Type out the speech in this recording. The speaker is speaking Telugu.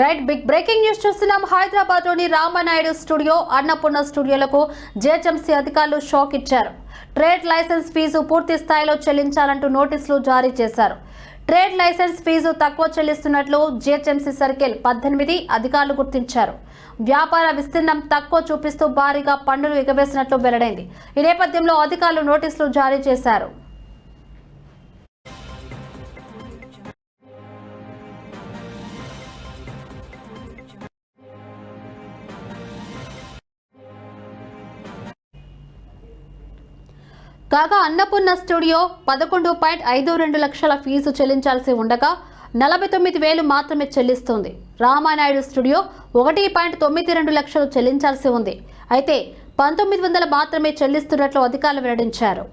రైట్ బిగ్ బ్రేకింగ్ న్యూస్ చూస్తున్నాం. హైదరాబాద్లోని రామనాయుడు స్టూడియో అన్నపూర్ణ స్టూడియోలకు జిహెచ్ఎంసీ అధికారులు షాక్ ఇచ్చారు. ట్రేడ్ లైసెన్స్ ఫీజు పూర్తి స్థాయిలో చెల్లించాలంటూ నోటీసులు జారీ చేశారు. ట్రేడ్ లైసెన్స్ ఫీజు తక్కువ చెల్లిస్తున్నట్లు జిహెచ్ఎంసీ సర్కిల్ పద్దెనిమిది అధికారులు గుర్తించారు. వ్యాపార విస్తీర్ణం తక్కువ చూపిస్తూ భారీగా పన్నులు ఎగవేసినట్లు వెల్లడైంది. ఈ నేపథ్యంలో అధికారులు నోటీసులు జారీ చేశారు. కాగా అన్నపూర్ణ స్టూడియో పదకొండు పాయింట్ ఐదు రెండు లక్షల ఫీజు చెల్లించాల్సి ఉండగా నలభై తొమ్మిది వేలు మాత్రమే చెల్లిస్తుంది. రామానాయుడు స్టూడియో ఒకటి పాయింట్ తొమ్మిది రెండు లక్షలు చెల్లించాల్సి ఉంది. అయితే పంతొమ్మిది వందలు మాత్రమే చెల్లిస్తున్నట్లు అధికారులు వెల్లడించారు.